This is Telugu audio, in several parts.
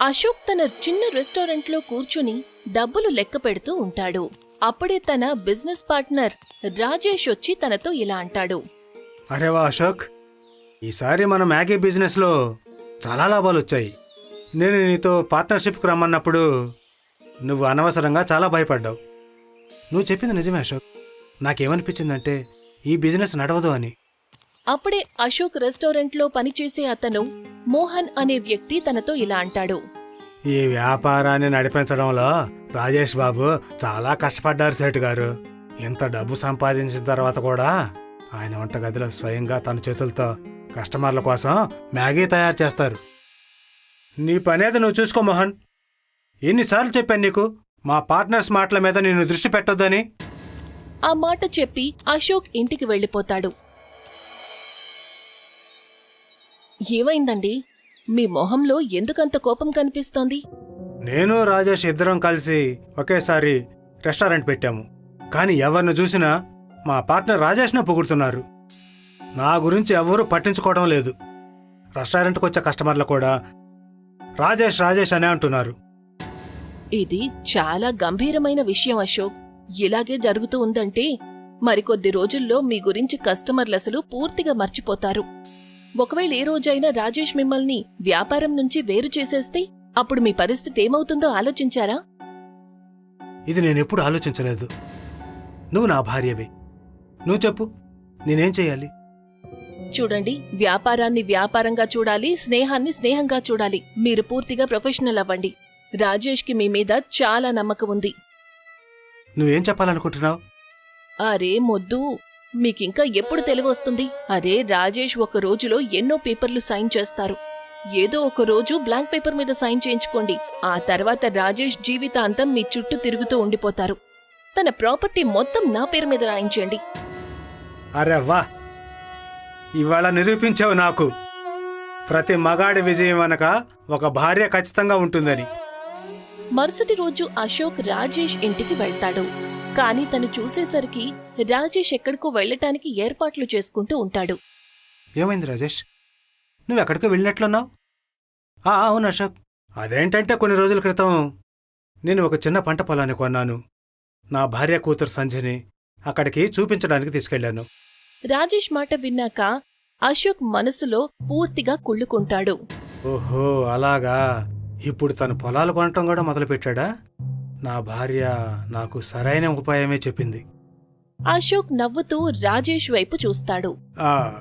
అశోక్ తన చిన్న రెస్టారెంట్లో కూర్చుని డబ్బులు లెక్క పెడుతూ ఉంటాడు. అప్పుడే తన బిజినెస్ పార్ట్నర్ రాజేష్ వచ్చి తనతో ఇలా అంటాడు. అరే వా అశోక్ ఈసారి మన మ్యాగీ బిజినెస్లో చాలా లాభాలు వచ్చాయి నేను నీతో పార్ట్నర్షిప్కి రమ్మన్నప్పుడు నువ్వు అనవసరంగా చాలా భయపడ్డావు. నువ్వు చెప్పింది నిజమే అశోక్. నాకేమనిపించిందంటే ఈ బిజినెస్ నడవదు అని. అప్పుడే అశోక్ రెస్టారెంట్లో పనిచేసే అతను మోహన్ అనే వ్యక్తి తనతో ఇలా అంటాడు. ఈ వ్యాపారాన్ని నడిపించడంలో రాజేష్ బాబు చాలా కష్టపడ్డారు సేటు గారు. ఇంత డబ్బు సంపాదించిన తర్వాత కూడా ఆయన వంటగదిలో స్వయంగా తన చేతులతో కస్టమర్ల కోసం మ్యాగీ తయారు చేస్తారు. నీ పనేది నువ్వు చూసుకో మోహన్. ఎన్నిసార్లు చెప్పాను నీకు మా పార్ట్నర్స్ మాటల మీద నేను దృష్టి పెట్టొద్దని. ఆ మాట చెప్పి అశోక్ ఇంటికి వెళ్ళిపోతాడు. ఏమైందండి? మీ మొహంలో ఎందుకంత కోపం కనిపిస్తోంది? నేను రాజేష్ ఇద్దరం కలిసి ఒకేసారి రెస్టారెంట్ పెట్టాము. కానీ ఎవరిని చూసినా మా పార్ట్నర్ రాజేష్నే పొగుడుతున్నారు. నా గురించి ఎవరూ పట్టించుకోవడం లేదు. రెస్టారెంట్కి వచ్చే కస్టమర్లు కూడా రాజేష్ రాజేష్ అనే అంటున్నారు. ఇది చాలా గంభీరమైన విషయం అశోక్. ఇలాగే జరుగుతూ ఉందంటే మరికొద్ది రోజుల్లో మీ గురించి కస్టమర్లు అసలు పూర్తిగా మర్చిపోతారు. ఒకవేళ ఏ రోజైనా రాజేష్ మిమ్మల్ని వ్యాపారం నుంచి వేరు చేసేస్తే అప్పుడు మీ పరిస్థితి ఏమవుతుందో ఆలోచించారా? ఇది నేను ఎప్పుడు ఆలోచించలేదు. నువ్వు నా భార్యవే. నువ్వు చెప్పు నేనేం చేయాలి? చూడండి వ్యాపారాన్ని వ్యాపారంగా చూడాలి స్నేహాన్ని స్నేహంగా చూడాలి. మీరు పూర్తిగా ప్రొఫెషనల్ అవ్వండి. రాజేష్కి మీ మీద చాలా నమ్మకం ఉంది. నువ్వేం చెప్పాలనుకుంటున్నావు? అరే మొద్దు. మీకింకా ఎప్పుడు తెలివొస్తుంది అరే రాజేష్ ఒక రోజులో ఎన్నో పేపర్లు సైన్ చేస్తారు. ఏదో ఒక రోజు బ్లాంక్ పేపర్ మీద సైన్ చేయించుకోండి. ఆ తర్వాత రాజేష్ జీవితాంతం మీ చుట్టూ తిరుగుతూ ఉండిపోతారు. తన ప్రాపర్టీ మొత్తం నా పేరు మీద రాయించండి. అరే వా ఇవాళ నిరూపించావు నాకు. ప్రతి మగాడి విజయం అనక ఒక భార్య ఖచ్చితంగా ఉంటుందని. మరుసటి రోజు అశోక్ రాజేష్ ఇంటికి వెళ్తాడు. కాని తను చూసేసరికి రాజేష్ ఎక్కడికో వెళ్ళటానికి ఏర్పాట్లు చేసుకుంటూ ఉంటాడు. ఏమైంది రాజేష్? నువ్వు ఎక్కడికో వెళ్ళినట్లున్నావు? ఆ, అవును అశోక్. అదేంటంటే కొన్ని రోజుల క్రితం నేను ఒక చిన్న పంట పొలాన్ని కొన్నాను. నా భార్య కూతురు సంధ్యని అక్కడికి చూపించడానికి తీసుకెళ్ళాను రాజేష్ మాట విన్నాక అశోక్ మనసులో పూర్తిగా కుళ్ళుకుంటాడు. ఓహో అలాగా. ఇప్పుడు తను పొలాలు కొనటం కూడా మొదలుపెట్టాడా? నా భార్య నాకు సరైన ఉపాయమే చెప్పింది. అశోక్ నవ్వుతూ రాజేష్ వైపు చూస్తాడు. ఆ,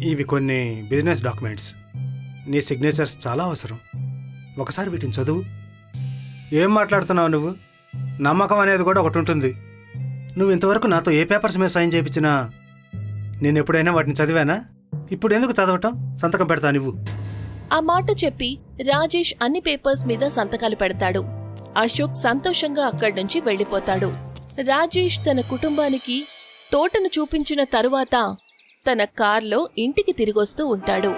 ఇవి కొన్ని బిజినెస్ డాక్యుమెంట్స్. నీ సిగ్నేచర్స్ చాలా అవసరం. ఒకసారి వీటిని చదువు. ఏం మాట్లాడుతున్నావు నువ్వు? నమ్మకం అనేది కూడా ఒకటి ఉంటుంది. నువ్వు ఇంతవరకు నాతో ఏ పేపర్స్ మీద సైన్ చేయించినా నేను ఎప్పుడైనా వాటిని చదివానా? ఇప్పుడు ఎందుకు చదవటం? సంతకం పెడతా నువ్వు. ఆ మాట చెప్పి రాజేష్ అన్ని పేపర్స్ మీద సంతకాలు పెడతాడు. అశోక్ సంతోషంగా అక్కడి నుంచి వెళ్ళిపోతాడు. రాజేష్ తన కుటుంబానికి తోటను చూపించిన తరువాత తన కార్లో ఇంటికి తిరిగొస్తూ ఉంటాడు.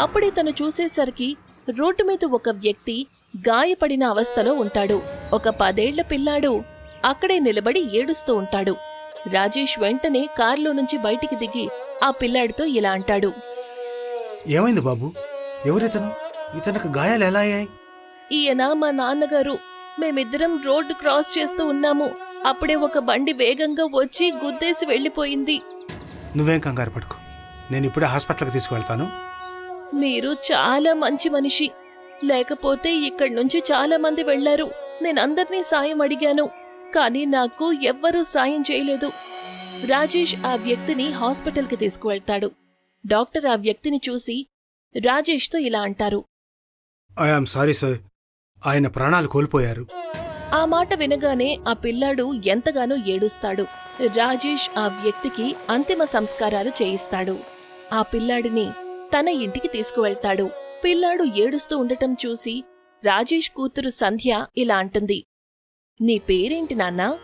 అప్పుడే తను చూసేసరికి రోడ్డు మీద ఒక వ్యక్తి గాయపడిన అవస్థలో ఉంటాడు. ఒక పదేళ్ళ పిల్లాడు అక్కడే నిలబడి ఏడుస్తూ ఉంటాడు. రాజేష్ వెంటనే కారులో నుంచి బయటికి దిగి ఆ పిల్లాడితో ఇలా అంటాడు. ఏమైంది బాబు? ఎవరితను? ఇతనికి గాయాలు ఎలా అయ్యాయి? ఈయన మా నాన్నగారు మేమిద్దరం రోడ్డు క్రాస్ చేస్తూ ఉన్నాము. అప్పుడే ఒక బండి వేగంగా వచ్చి గుద్దేసి వెళ్ళిపోయింది. నువ్వేం కంగారు పడుకో. నేను ఇప్పుడే హాస్పిటల్కి తీసుకువెళ్తాను. మీరు చాలా మంచి మనిషి. లేకపోతే ఇక్కడి నుంచి చాలా మంది వెళ్ళారు నేను అందరినీ సాయం అడిగాను. కానీ నాకు ఎవ్వరూ సాయం చేయలేదు. రాజేష్ ఆ వ్యక్తిని హాస్పిటల్కి తీసుకువెళ్తాడు. డాక్టర్ ఆ వ్యక్తిని చూసి రాజేష్తో ఇలా అంటారు. I am sorry sir. ఆయన ప్రాణాలు కోల్పోయారు. ఆ మాట వినగానే ఆ పిల్లాడు ఎంతగానో ఏడుస్తాడు. రాజేష్ ఆ వ్యక్తికి అంతిమ సంస్కారాలు చేయిస్తాడు. ఆ పిల్లాడిని తన ఇంటికి తీసుకువెళ్తాడు. పిల్లాడు ఏడుస్తూ ఉండటం చూసి రాజేష్ కూతురు సంధ్య ఇలా అంటుంది. నీ పేరేంటి నాన్నా?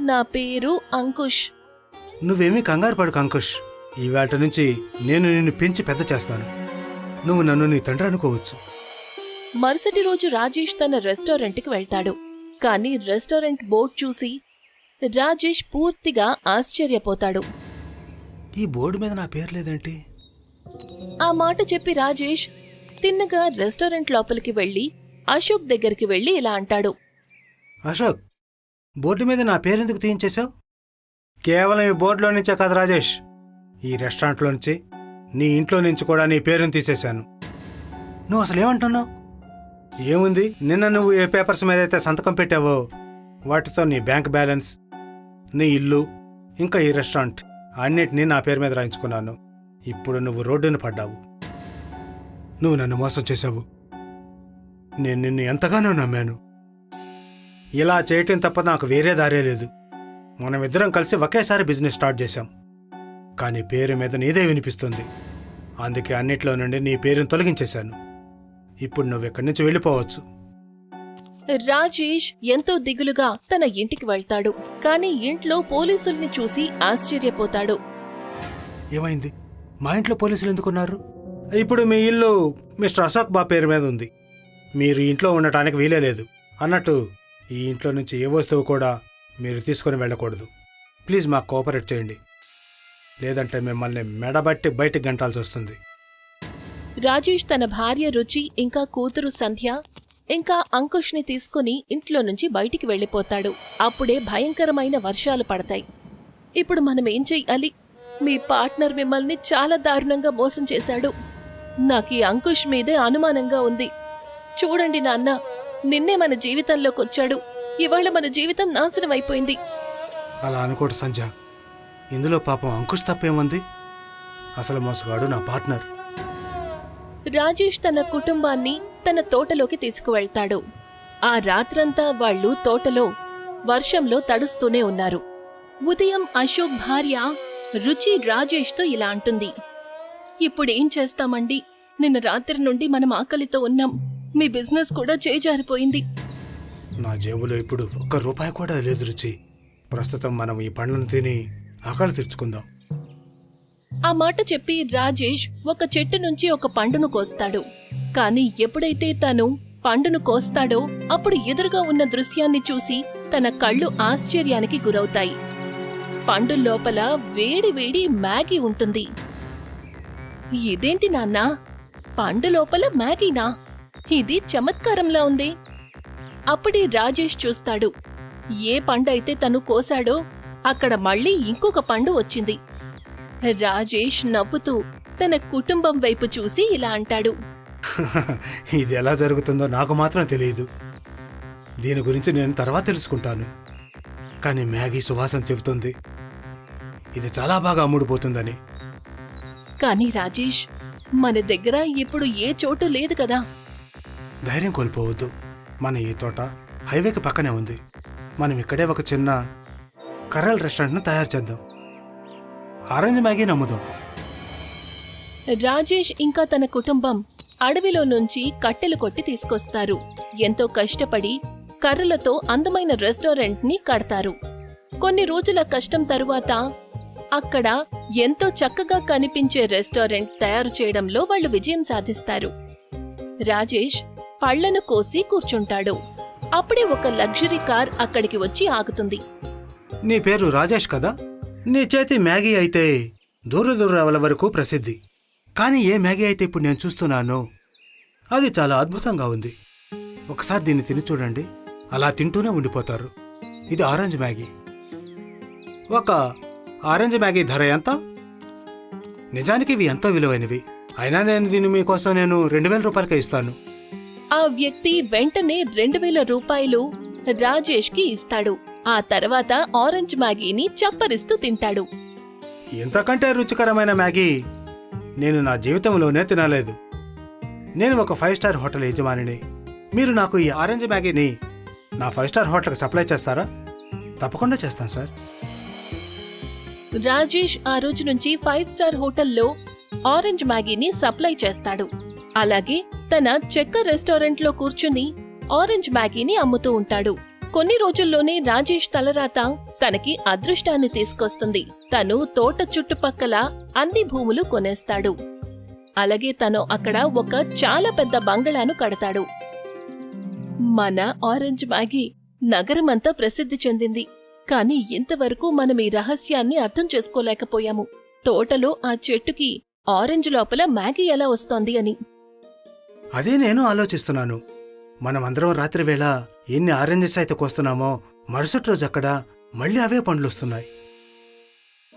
నా పేరు అంకుష్. నువ్వేమీ కంగారు పడుకు అంకుష్. ఈవేళ నుంచి నేను నిన్ను పెంచి పెద్ద చేస్తాను. నువ్వు నన్ను నీ తండ్రి అనుకోవచ్చు. మరుసటి రోజు రాజేష్ తన రెస్టారెంట్కి వెళ్తాడు. కానీ రెస్టారెంట్ బోర్డ్ చూసి రాజేష్ పూర్తిగా ఆశ్చర్యపోతాడు. ఈ బోర్డు మీద నా పేరు లేదేంటి? ఆ మాట చెప్పి రాజేష్ తిన్నగా రెస్టారెంట్ లోపలికి వెళ్ళి అశోక్ దగ్గరికి వెళ్ళి ఇలా అంటాడు. అశోక్ బోర్డు మీద నా పేరెందుకు తీయించేశావు? కేవలం ఈ బోర్డులో నుంచే కదా రాజేష్. ఈ రెస్టారెంట్లో నుంచి నీ ఇంట్లో నుంచి కూడా నీ పేరుని తీసేశాను. నువ్వు అసలు ఏమంటున్నావు ఏముంది? నిన్న నువ్వు ఏ పేపర్స్ మీద అయితే సంతకం పెట్టావో వాటితో నీ బ్యాంక్ బ్యాలెన్స్ నీ ఇల్లు ఇంకా ఈ రెస్టారెంట్ అన్నిటినీ నా పేరు మీద రాయించుకున్నాను. ఇప్పుడు నువ్వు రోడ్డున పడ్డావు. నువ్వు నన్ను మోసం చేశావు. నేను నిన్ను ఎంతగానో నమ్మాను. ఇలా చేయటం తప్ప నాకు వేరే దారే లేదు. మనమిద్దరం కలిసి ఒకేసారి బిజినెస్ స్టార్ట్ చేశాం. కానీ పేరు మీద నీదే వినిపిస్తుంది. అందుకే అన్నిట్లో నుండి నీ పేరును తొలగించేశాను. ఇప్పుడు నువ్వు ఇక్కడి నుంచి వెళ్ళిపోవచ్చు? రాజేష్ ఎంతో దిగులుగా తన ఇంటికి వెళ్తాడు. కాని ఇంట్లో పోలీసుల్ని చూసి ఆశ్చర్యపోతాడు. ఏమైంది? మా ఇంట్లో పోలీసులు ఎందుకున్నారు? ఇప్పుడు మీ ఇల్లు మిస్టర్ అశోక్ బా పేరు మీద ఉంది. మీరు ఇంట్లో ఉండటానికి వీలే లేదు అన్నట్టు ఈ ఇంట్లో నుంచి ఏ వస్తువు కూడా మీరు తీసుకొని వెళ్ళకూడదు. ప్లీజ్ మాకు కోఆపరేట్ చేయండి. లేదంటే మిమ్మల్ని మెడబట్టి బయటికి గంటాల్సి వస్తుంది. రాజేష్ తన భార్య రుచి ఇంకా కూతురు సంధ్య ఇంకా అంకుష్ని తీసుకుని ఇంట్లో నుంచి బయటికి వెళ్ళిపోతాడు. అప్పుడే భయంకరమైన వర్షాలు పడతాయి. ఇప్పుడు మనం ఏం చెయ్యాలి? మీ పార్ట్నర్ మిమ్మల్ని చాలా దారుణంగా మోసం చేశాడు. నాకు ఈ అంకుష్ మీదే అనుమానంగా ఉంది. చూడండి నాన్న నిన్నే మన జీవితంలోకి వచ్చాడు. ఇవాళ మన జీవితం నాశనం అయిపోయింది. అలా అనుకోడు సంజ ఇందులో పాపం అంకుష్ తప్పేముంది? అసలు మోసగాడు నా పార్ట్నర్. రాజేష్ తన కుటుంబాన్ని తన తోటలోకి తీసుకువెళ్తాడు. ఆ రాత్రంతా వాళ్ళు తోటలో వర్షంలో తడుస్తూనే ఉన్నారు. ఉదయం అశోక్ భార్య రుచి రాజేష్తో ఇలా అంటుంది. ఇప్పుడేం చేస్తామండి? నిన్న రాత్రి నుండి మనం ఆకలితో ఉన్నాం. మీ బిజినెస్ కూడా చేజారిపోయింది. నా జేబులో ఇప్పుడు ఒక్క రూపాయి కూడా లేదు రుచి. ప్రస్తుతం మనం ఈ పండ్లను తిని ఆకలి తెచ్చుకుందాం ఆ మాట చెప్పి రాజేష్ ఒక చెట్టు నుంచి ఒక పండును కోస్తాడు. కాని ఎప్పుడైతే తను పండును కోస్తాడో అప్పుడు ఎదురుగా ఉన్న దృశ్యాన్ని చూసి తన కళ్ళు ఆశ్చర్యానికి గురవుతాయి. పండు లోపల వేడి వేడి మ్యాగీ ఉంటుంది. ఇదేంటి నాన్నా? పండు లోపల మ్యాగీనా? ఇది చమత్కారంలా ఉంది. అప్పుడే రాజేష్ చూస్తాడు. ఏ పండైతే తను కోసాడో అక్కడ మళ్ళీ ఇంకొక పండు వచ్చింది. రాజేష్ నవ్వుతూ తన కుటుంబం వైపు చూసి ఇలా అంటాడు. ఇది ఎలా జరుగుతుందో నాకు మాత్రం తెలియదు. దీని గురించి నేను తర్వాత తెలుసుకుంటాను. కానీ మ్యాగీ సువాసన చెబుతుంది. ఇది చాలా బాగా అమ్ముడుపోతుందని. కానీ రాజేష్ మన దగ్గర ఇప్పుడు ఏ చోటు లేదు కదా. ధైర్యం కోల్పోవద్దు. మన ఈ తోట హైవేకి పక్కనే ఉంది. మనం ఇక్కడే ఒక చిన్న కర్రల రెస్టారెంట్ను తయారు చేద్దాం. Orange Maggi నమ్ముదాం. రాజేష్ ఇంకా తన కుటుంబం అడవిలో నుంచి కట్టెలు కొట్టి తీసుకొస్తారు. ఎంతో కష్టపడి కర్రలతో అందమైన రెస్టారెంట్ని కడతారు. కొన్ని రోజుల కష్టం తరువాత అక్కడ ఎంతో చక్కగా కనిపించే రెస్టారెంట్ తయారు చేయడంలో వాళ్ళు విజయం సాధిస్తారు. రాజేష్ పళ్ళను కోసి కూర్చుంటాడు. అప్పుడే ఒక లగ్జరీ కార్ అక్కడికి వచ్చి ఆగుతుంది. నీ పేరు రాజేష్ కదా? నీ చేతి మ్యాగీ అయితే దూర దూరాల వరకు ప్రసిద్ధి. కానీ ఏ మ్యాగీ అయితే ఇప్పుడు నేను చూస్తున్నానో అది చాలా అద్భుతంగా ఉంది. ఒకసారి దీన్ని తిని చూడండి. అలా తింటూనే ఉండిపోతారు. ఇది ఆరెంజ్ మ్యాగీ. ఒక ఆరెంజ్ మ్యాగీ ధర ఎంత? నిజానికి ఇవి ఎంతో విలువైనవి. అయినా నేను దీన్ని మీకోసం నేను రెండు వేల రూపాయలకే ఇస్తాను. ఆ వ్యక్తి వెంటనే రెండు వేల రూపాయలు రాజేష్కి ఇస్తాడు. ఆ తర్వాత ఆరెంజ్ మ్యాగీని చప్పరిస్తూ తింటాడు. ఇంతకంటే రుచికరమైన మ్యాగీ? నేను నా జీవితంలోనే తినలేదు. నేను ఒక ఫైవ్ స్టార్ హోటల్ యజమానిని. మీరు నాకు ఈ ఆరెంజ్ మ్యాగీని నా ఫైవ్ స్టార్ హోటల్కి సప్లై చేస్తారా? తప్పకుండా చేస్తాను సార్. రాజేష్ ఆ రోజు నుంచి ఫైవ్ స్టార్ హోటల్లో ఆరెంజ్ మ్యాగీని సప్లై చేస్తాడు. అలాగే తన చెక్క రెస్టారెంట్లో కూర్చుని ఆరెంజ్ మ్యాగీని అమ్ముతూ ఉంటాడు. కొన్ని రోజుల్లోనే రాజేష్ తలరాత తనకి అదృష్టాన్ని తీసుకొస్తుంది. తను తోట చుట్టుపక్కల అన్ని భూములు కొనేస్తాడు. అలాగే తను అక్కడ ఒక చాలా పెద్ద బంగళాను కడతాడు. మన ఆరెంజ్ మ్యాగీ నగరమంతా ప్రసిద్ధి చెందింది. కానీ ఇంతవరకు మనం ఈ రహస్యాన్ని అర్థం చేసుకోలేకపోయాము. తోటలో ఆ చెట్టుకి ఆరెంజ్ లోపల మ్యాగీ ఎలా వస్తోంది అని. అదే నేను ఆలోచిస్తున్నాను. మనమందరం రాత్రి వేళ ఎన్ని ఆరెంజెస్ అయితే కోస్తున్నామో మరుసటి రోజు అక్కడ మళ్ళీ అవే పండ్లు వస్తున్నాయి.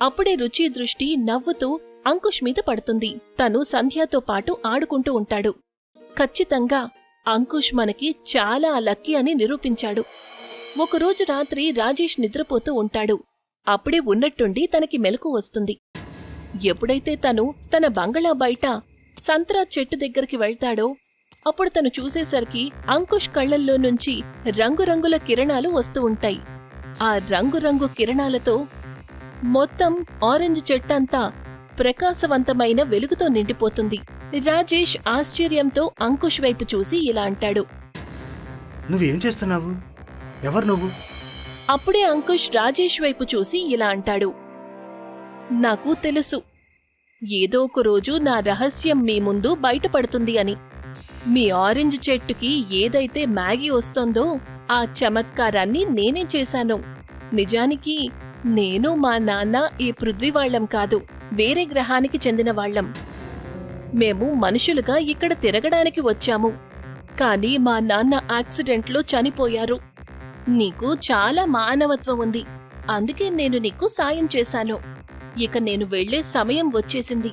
అప్పుడే రుచి దృష్టి నవ్వుతూ అంకుష్ మీద పడుతుంది. తను సంధ్యతో పాటు ఆడుకుంటూ ఉంటాడు. ఖచ్చితంగా అంకుష్ మనకి చాలా లక్కీ అని నిరూపించాడు. ఒకరోజు రాత్రి రాజేష్ నిద్రపోతూ ఉంటాడు. అప్పుడే ఉన్నట్టుండి తనకి మెలకు వస్తుంది. ఎప్పుడైతే తను తన బంగళా బయట సంత్రా చెట్టు దగ్గరికి వెళ్తాడో అప్పుడు తను చూసేసరికి అంకుష్ కళ్ళల్లో నుంచి రంగురంగుల కిరణాలు వస్తూ ఉంటాయి. ఆ రంగురంగు కిరణాలతో మొత్తం ఆరెంజ్ చెట్టంతా ప్రకాశవంతమైన వెలుగుతో నిండిపోతుంది. రాజేష్ ఆశ్చర్యంతో అంకుష్ వైపు చూసి ఇలా అంటాడు. నువ్వేం చేస్తున్నావు? ఎవరు నువ్వు? అప్పుడే అంకుష్ రాజేష్ వైపు చూసి ఇలా అంటాడు. నాకు తెలుసు. ఏదో ఒక రోజు నా రహస్యం మీ ముందు బయటపడుతుంది అని. మీ ఆరెంజ్ చెట్టుకి ఏదైతే మ్యాగీ వస్తోందో ఆ చమత్కారాన్ని నేనే చేశాను. నిజానికి నేను మా నాన్న ఈ పృథ్వీ వాళ్ళం కాదు వేరే గ్రహానికి చెందిన వాళ్ళం మేము మనుషులుగా ఇక్కడ తిరగడానికి వచ్చాము. కానీ మా నాన్న యాక్సిడెంట్లో చనిపోయారు. నీకు చాలా మానవత్వం ఉంది. అందుకే నేను నీకు సాయం చేశాను. ఇక నేను వెళ్ళే సమయం వచ్చేసింది.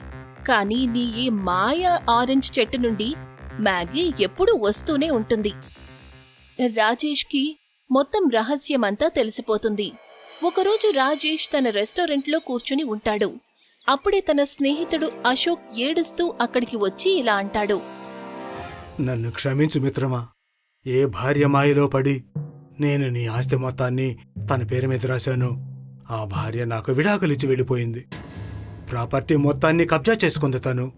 కానీ నీ ఈ మాయ ఆరెంజ్ చెట్టు నుండి మ్యాగీ ఎప్పుడూ వస్తూనే ఉంటుంది. రాజేష్కి మొత్తం రహస్యమంతా తెలిసిపోతుంది. ఒకరోజు రాజేష్ తన రెస్టారెంట్లో కూర్చుని ఉంటాడు. అప్పుడే తన స్నేహితుడు అశోక్ ఏడుస్తూ అక్కడికి వచ్చి ఇలా అంటాడు. నన్ను క్షమించు మిత్రమా. ఏ భార్య మాయలో పడి నేను నీ ఆస్తి మొత్తాన్ని తన పేరు మీద రాశాను. ఆ భార్య నాకు విడాకులిచ్చి వెళ్ళిపోయింది. ప్రాపర్టీ మొత్తాన్ని కబ్జా చేసుకుంది తను.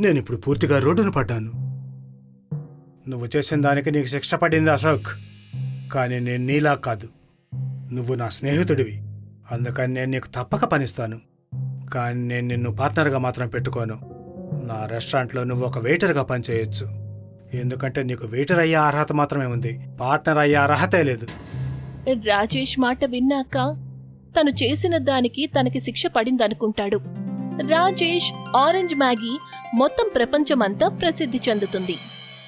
నేనిప్పుడు పూర్తిగా రోడ్డును పడ్డాను. నువ్వు చేసిన దానికి నీకు శిక్ష పడింది అశోక్. కానీ నేను నీలా కాదు. నువ్వు నా స్నేహితుడివి. అందుకని నేను నీకు తప్పక పనిస్తాను. కానీ నేను నిన్ను పార్ట్నర్గా మాత్రం పెట్టుకోను. నా రెస్టారెంట్లో నువ్వు ఒక వెయిటర్గా పనిచేయొచ్చు. ఎందుకంటే నీకు వెయిటర్ అయ్యే అర్హత మాత్రమే ఉంది. పార్ట్నర్ అయ్యే అర్హతే లేదు. రాజేష్ మాట విన్నాక తను చేసిన దానికి తనకి శిక్ష పడిందనుకుంటాడు. రాజేష్ ఆరెంజ్ మ్యాగీ మొత్తం ప్రపంచమంతా ప్రసిద్ధి చెందుతుంది.